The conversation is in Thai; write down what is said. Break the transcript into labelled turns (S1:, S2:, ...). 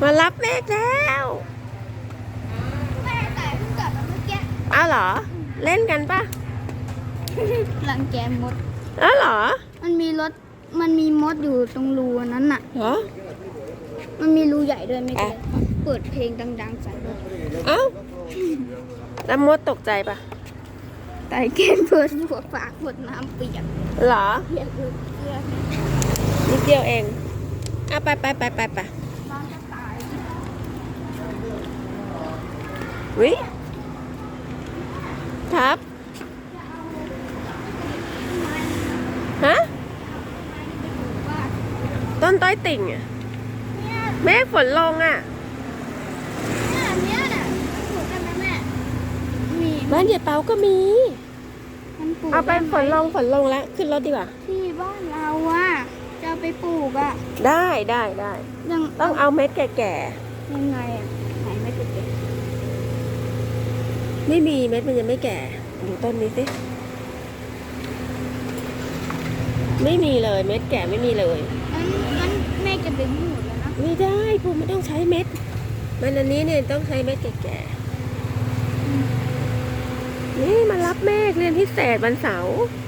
S1: มารับเมฆแล้ว
S2: แม่แต่เพิ่งกลับมาเมื่อกี้
S1: อ้าวเหรอ เล่นกันปะ
S2: รังแกมด
S1: อ้าวเหรอ
S2: มันมีรถ มันมีมดอยู่ตรงรูอันนั้นน่ะ
S1: เหรอ
S2: มันมีรูใหญ่ด้วยไม่เกิ
S1: อะ
S2: เปิดเพลงดังๆใส่รถ
S1: เอ้าแล้วมดตกใจปะ
S2: แต่เกมเปิดหัวปากหมดน้ำเปียก
S1: เหรอ
S2: เปียกเลยเสื้อ
S1: นิดเดียวเองอะไปไปไปไปไป
S2: น้องจะตาย
S1: วิครับฮะ
S2: ว่า
S1: ต้นต้อยติ่งอะ
S2: เนี่ย
S1: เมฆฝนลงอะ
S2: เนี่ยเนี่ยน่ะมันปลูกได้ไหมแม่มี
S1: บ้านเดียเปาก็มี
S2: มันปลูก
S1: เอาไป
S2: ด้หม
S1: ฝนลงฝนลงแล้ว ขึ้นรถดีกว่า
S2: ที่บ้านเราอะจะเอาไปปลูกอะ
S1: ได้ได้ได้
S2: ยัง
S1: ต้องเอาเม็ดแก่
S2: ยังไงอะไหนไม่ติดเลย
S1: ๆ ไม่มีเม็ดมันยังไม่แก่ ดูต้นนี้สิ ไม่มีเลยเม็ดแก่ไม่มีเลย
S2: งั้นงั้นแม่จะดึงให้หมดแล้วนะ
S1: ไม่ได้ภูมิไม่ต้องใช้เม็ด มันอันนี้เนี่ยต้องใช้เม็ดแก่ๆนี่มารับเมฆเรียนพิเศษวันเสาร์
S2: อ